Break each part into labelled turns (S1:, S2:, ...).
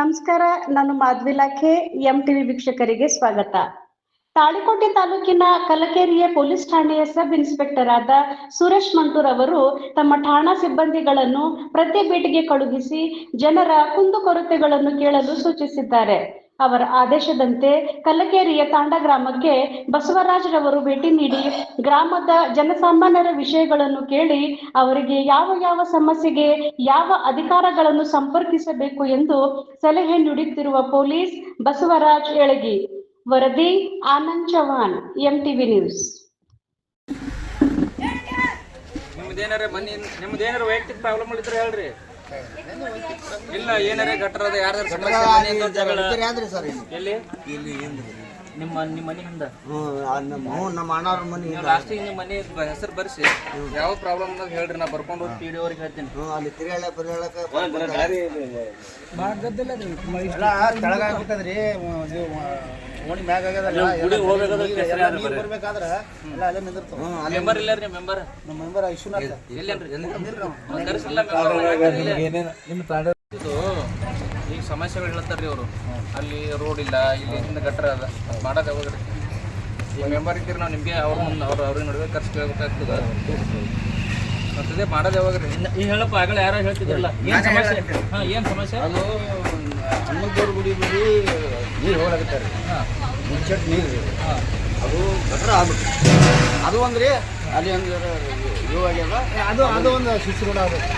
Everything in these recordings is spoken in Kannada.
S1: ನಮಸ್ಕಾರ, ನಾನು ಮಾಧವಿಲಾಖೆ ಎಂ ಟಿವಿ ವೀಕ್ಷಕರಿಗೆ ಸ್ವಾಗತ. ತಾಳಿಕೋಟೆ ತಾಲೂಕಿನ ಕಲಕೇರಿಯ ಪೊಲೀಸ್ ಠಾಣೆಯ ಸಬ್ ಇನ್ಸ್ಪೆಕ್ಟರ್ ಆದ ಸುರೇಶ್ ಮಂಟೂರ್ ಅವರು ತಮ್ಮ ಠಾಣಾ ಸಿಬ್ಬಂದಿಗಳನ್ನು ಪ್ರತಿ ಭೇಟಿಗೆ ಕಳುಹಿಸಿ ಜನರ ಕುಂದುಕೊರತೆಗಳನ್ನು ಕೇಳಲು ಸೂಚಿಸಿದ್ದಾರೆ. ಅವರ ಆದೇಶದಂತೆ ಕಲಕೇರಿಯ ತಾಂಡ ಗ್ರಾಮಕ್ಕೆ ಬಸವರಾಜ್ರವರು ಭೇಟಿ ನೀಡಿ ಗ್ರಾಮದ ಜನಸಾಮಾನ್ಯರ ವಿಷಯಗಳನ್ನು ಕೇಳಿ ಅವರಿಗೆ ಯಾವ ಯಾವ ಸಮಸ್ಯೆಗೆ ಯಾವ ಅಧಿಕಾರಗಳನ್ನು ಸಂಪರ್ಕಿಸಬೇಕು ಎಂದು ಸಲಹೆ ನೀಡುತ್ತಿರುವ ಪೊಲೀಸ್ ಬಸವರಾಜ್ ಎಳಗಿ. ವರದಿ ಆನಂದ್ ಎಂ ಟಿವಿ ನ್ಯೂಸ್.
S2: ನಿಮ್ದೇನಾರ ಬನ್ನಿ, ನಿಮ್ದೇನಾರ ವೈಯಕ್ತಿಕ ಪ್ರಾಬ್ಲಮ್ ಇದ್ರೆ ಹೇಳ್ರಿ. ಇಲ್ಲ ಏನಾರ ಗಟ್ರದ ಯಾರ್ದಾರ ಸಮಸ್ಯೆ ಮನೆಯಿಂದ ಜಗಳ
S3: ಯಾವ್ದ್ರಿ ಸರ್ ಇಲ್ಲಿ.
S2: ಎಲ್ಲಿ?
S3: ಇಲ್ಲಿ
S2: ನಿಮ್ಮ ನಿಮ್ಮ ಮನೆ ಹಿಂದ?
S3: ಹ್ಞೂ ನಮ್ಮ ಅಣ್ಣವ್ರ ಮನೆ
S2: ನೀವು ಲಾಸ್ಟಿಗೆ ನಿಮ್ಮ ಮನೆ ಹೆಸರು ಬರ್ಸಿ. ಯಾವ ಪ್ರಾಬ್ಲಮ್ ಅನ್ನೋದು ಹೇಳ್ರಿ ನಾ ಬರ್ಕೊಂಡು ಹೋಗಿ ಟಿ ಅವ್ರಿಗೆ ಹೇಳ್ತೀನಿ.
S3: ಹ್ಞೂ ಅಲ್ಲಿ ತಿರುಗಾಳ ಪರಿಗಾಳಕ್ಕೆ
S4: ಕೆಳಗಾಗ್ಬಿಟ್ಟದ್ರಿ ಇದು. ಓಣಿ ಮ್ಯಾಗ ಆಗ್ಯದಲ್ಲ
S2: ಗುಡಿ ಹೋಗ್ಬೇಕಾದ್ರೆ ಕೆಸರೇ ಆದ್ರೆ
S4: ನೀರ್
S2: ಬರ್ರಿ.
S4: ಬರ್ಬೇಕಾದ್ರ ಎಲ್ಲ ಅಲ್ಲೇ ನಿಂದಿರ್ತಾವ.
S3: ಹ್ಞೂ ಅಲ್ಲಿ
S2: ಮೆಂಬರ್ ಇಲ್ಲ ರೀ ಮೆಂಬರ್?
S4: ನಮ್ಮ ಮೆಂಬರ್ ವಿಶ್ವನಾಥ್
S2: ಕರೆಸಿಲ್ಲ ಈಗ ಸಮಸ್ಯೆಗಳು ಹೇಳ್ತಾರ್ರಿ ಅವರು ಅಲ್ಲಿ ರೋಡ್ ಇಲ್ಲ ಇಲ್ಲಿ ಹಿಂದೆ ಗಟ್ರ ಅದ. ಅದ್ ಮಾಡೋದು ಯಾವಾಗ ಈ ಮೆಂಬರ್ ಇದ್ದೀರಿ ನಾವು ನಿಮಗೆ ಅವ್ರ ಮುಂದೆ ಅವ್ರ ಅವ್ರಿಗೆ ನಡುವೆ ಖರ್ಚು ಕೇಳ್ಬೇಕಾಗ್ತದ. ಮತ್ತಿದೆ ಮಾಡೋದು ಯಾವಾಗ ರೀ ಈ ಹೇಳಪ್ಪ ಆಗಲೇ ಯಾರೋ ಹೇಳ್ತಿದ್ರಲ್ಲ. ಏನು ಸಮಸ್ಯೆ? ಹಾಂ ಏನು ಸಮಸ್ಯೆ?
S4: ಅದು ಹನುಮಂತವ್ರ ಗುಡಿ ಬಳಿ ನೀರು ಹೋಗ್ತಾರೆ
S2: ಹಾಂ.
S4: ಮುಂಚೆಟ್ ನೀರು ರೀ. ಅದು ಗಟ್ರ ಆಗ್ಬಿಟ್ಟು ಅದು ಒಂದ್ರಿ ಅಲ್ಲಿ ಒಂದು ಅದು ಅದು ಒಂದು ಶಿಶು ರೋಡ್ ಆಗುತ್ತೆ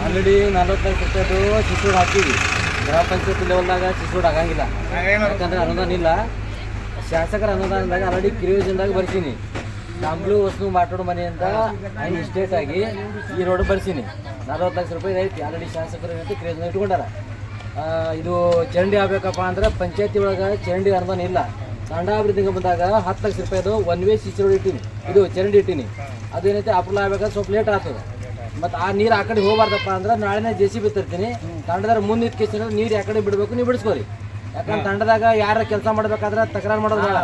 S5: ಆಲ್ರೆಡಿ ನಲವತ್ತೈದು ರೂಪಾಯಿದು ಶಿಶು ಹಾಕಿವಿ ಗ್ರಾಮ ಪಂಚಾಯತ್ ಲೆವೆಲ್ದಾಗ ಶಿಶುಡ್ ಆಗಂಗಿಲ್ಲ. ಯಾಕಂದ್ರೆ ಅನುದಾನ ಇಲ್ಲ. ಶಾಸಕರ ಅನುದಾನದಾಗ ಆಲ್ರೆಡಿ ಕಿರಿಯೋಜನದಾಗ ಬರ್ತೀನಿ. ಡಾಂಬ್ಲು ವಸ್ತು ಮಾತಾಡೋ ಮನೆ ಅಂತ ಐದು ಸ್ಟೇಟ್ ಆಗಿ ಈ ರೋಡ್ ಬರ್ಸೀನಿ. ನಲವತ್ತು ಲಕ್ಷ ರೂಪಾಯಿ ಐತಿ. ಆಲ್ರೆಡಿ ಶಾಸಕರು ಏನೈತಿ ಕ್ರೇಜ್ ಇಟ್ಕೊಂಡಾರ. ಇದು ಚರಂಡಿ ಆಗ್ಬೇಕಪ್ಪ ಅಂದ್ರೆ ಪಂಚಾಯತಿ ಒಳಗೆ ಚರಂಡಿ ಅನುದಾನ ಇಲ್ಲ. ತಾಂಡಾಭಿವೃದ್ಧಿ ಬಂದಾಗ ಹತ್ತು ಲಕ್ಷ ರೂಪಾಯಿದು ಒನ್ ವೇ ಸಿಸಿ ರೋಡ್ ಇಟ್ಟೀನಿ. ಇದು ಚರಂಡಿ ಇಟ್ಟೀನಿ. ಅದೇನೈತೆ ಅಪ್ಲ ಆಗ್ಬೇಕಾದ್ರೆ ಸ್ವಲ್ಪ ಲೇಟ್ ಆಗ್ತದೆ. ಮತ್ತು ಆ ನೀರು ಆ ಕಡೆ ಹೋಗಬಾರ್ದಪ್ಪ ಅಂದ್ರೆ ನಾಳೆನೇ ಜೆ ಸಿ ಬಿ ತರ್ತೀನಿ. ತಂಡದಾರ ಮುಂದೆ ನೀರು ಯಾಕಡೆ ಬಿಡಬೇಕು ನೀವು ಬಿಡಿಸ್ಕೋರಿ. ಯಾಕಂದ್ರೆ ತಂಡದಾಗ ಯಾರ ಕೆಲಸ ಮಾಡ್ಬೇಕಾದ್ರೆ ತಕರಾರು ಮಾಡೋದು ಬೇಡ.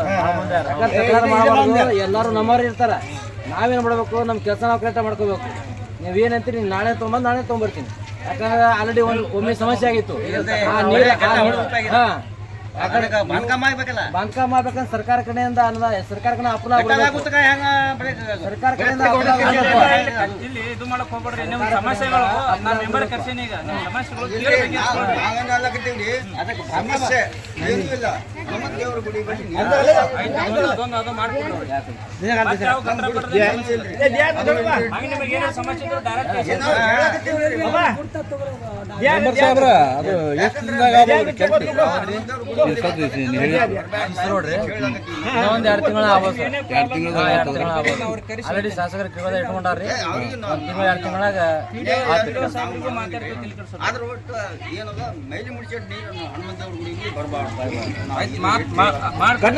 S5: ಯಾಕಂದ್ರೆ ತಕರಾರು ಮಾಡಬಾರ್ದು ಎಲ್ಲರೂ ನಮ್ಮವ್ರು ಇರ್ತಾರ. ನಾವೇನು ಮಾಡಬೇಕು ನಮ್ಮ ಕೆಲಸ ನಾವು ಕರೆಕ್ಟ್ ಮಾಡ್ಕೋಬೇಕು. ನೀವೇನಂತೀರಿ ನಾಳೆ ತೊಗೊಂಬಂದು ನಾಳೆ ತೊಗೊಂಬರ್ತೀನಿ ಯಾಕಂದ್ರೆ ಆಲ್ರೆಡಿ ಒಂದು ಒಮ್ಮೆ ಸಮಸ್ಯೆ ಆಗಿತ್ತು. ಹಾಂ. ಬಾಂಧಕಾಮ ಸರ್ಕಾರ ಕಡೆಯಿಂದ ಅನ್ನದ ಸರ್ಕಾರ ಕಡೆ ಅಪ್ಲ ಸರ್ಕಾರ ಕಡೆಯಿಂದ
S2: ಇಲ್ಲಿ ಇದು ಮಾಡಕ್ ಹೋಗ್ಬೇಡ್ರಿ ನಿಮ್ಮ ಸಮಸ್ಯೆಗಳು ಮೆಂಬರ್ ಕರ್ಸೀನಿ ಈಗ
S4: ಇಲ್ಲ
S2: ಸಮಸ್ಯೆ
S5: ನೋಡ್ರಿ. ಇನ್ನೊಂದ್ ಎರಡು ತಿಂಗಳ. ಎರಡು ತಿಂಗಳ ಆಲ್ರೆಡಿ ಶಾಸಕರ ಕಿವಾಗ ಇಟ್ಕೊಂಡಾರ್ರಿ. ಒಂದ್ ತಿಂಗಳ ಎರಡು ತಿಂಗಳಾಗ.
S4: ಆದ್ರ ಒಟ್ಟು ಏನದ ಮೈಲಿ ಮುಡ್ಸಿಟ್ಟು ನೀರು ಗುಡಿಗೆ ಬರಬಾರ್ದು.
S5: ಮಾಡ್ತಾನ.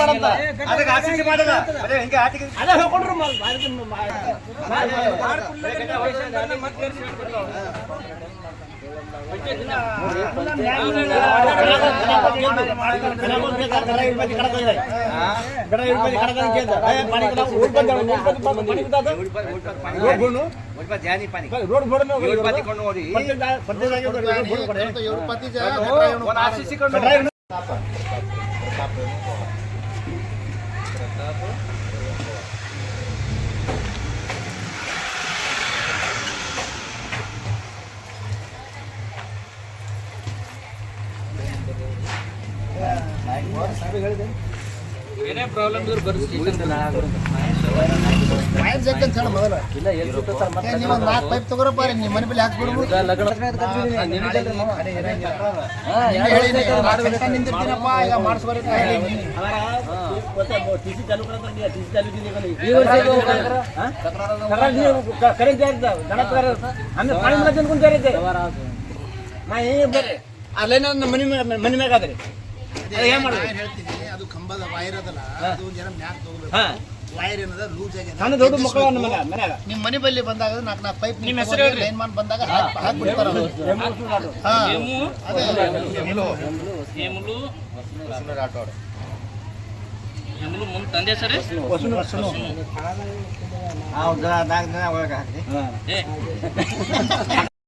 S5: ಮಾಡಂತ ಅದಕ್ಕೆ ಹಸಿಗೆ ಮಾಡಲ್ಲ ಅಲ್ಲ ಹೇಳ್ಕೊಂಡ್ರು ಮ- ಅದಕ್ಕೆ ಮ- ರೋಡ್
S2: ಏನೇ ಪ್ರಾಬ್ಲಮ್ ಇದ್ರೆ ಬರ್ರಿ
S5: ಇಲ್ಲ ಎಲ್ಲಿ ಇಲ್ಲ ಮತ್ತೆ
S4: ನೀವು ಒಂದು ನಾಲ್ಕು ಪೈಪ್ ತಗೋರಪ್ಪ ನಿಮ್ಮ ಮನೆ ಬಳಿ ಹಾಕ್ಬಿಡ್ಬೋದು ನಿಂದಿರ್ತೀನಪ್ಪ ಈಗ ಮಾಡಿಸ್ಬಾರ ಅಲ್ಲೇನ ಮನೆ ಮನೆ ಮ್ಯಾಗ ಅದ್ರಿ ಏನ್
S6: ಅದು ಕಂಬದ ವೈರ್ ಅದಲ್ಲ ಅದು ಜನ ಮ್ಯಾಕ್ ತಗೋಬೇಕು.
S4: ಹಾ.
S3: ವೈರ್ ಏನದ? ಲೂಸ್ ಆಗಿದೆ.
S4: ದೊಡ್ಡ ಮಕ್ಕಳು ನಮ್ಮ ಮನೆ ಮನ್ಯಾಗ ನಿಮ್ಮ ಮನೆ ಬಲ್ಲಿ ಬಂದಾಗ ನಾಲ್ಕು ನಾಲ್ಕು ಪೈಪ್ ನಿಮ್ಮ ಹೆಸರು ಲೈನ್ ಮಾನ್ ಬಂದಾಗ ಹಾಕ್ಬಿಡ್ತಾರ
S2: ಮುಂದೆ ತಂದೆ ಸರಿ?
S4: ವಸೂನು ವಸೂನು
S3: ನಾಲ್ಕು ದಿನ ಒಳಗೆ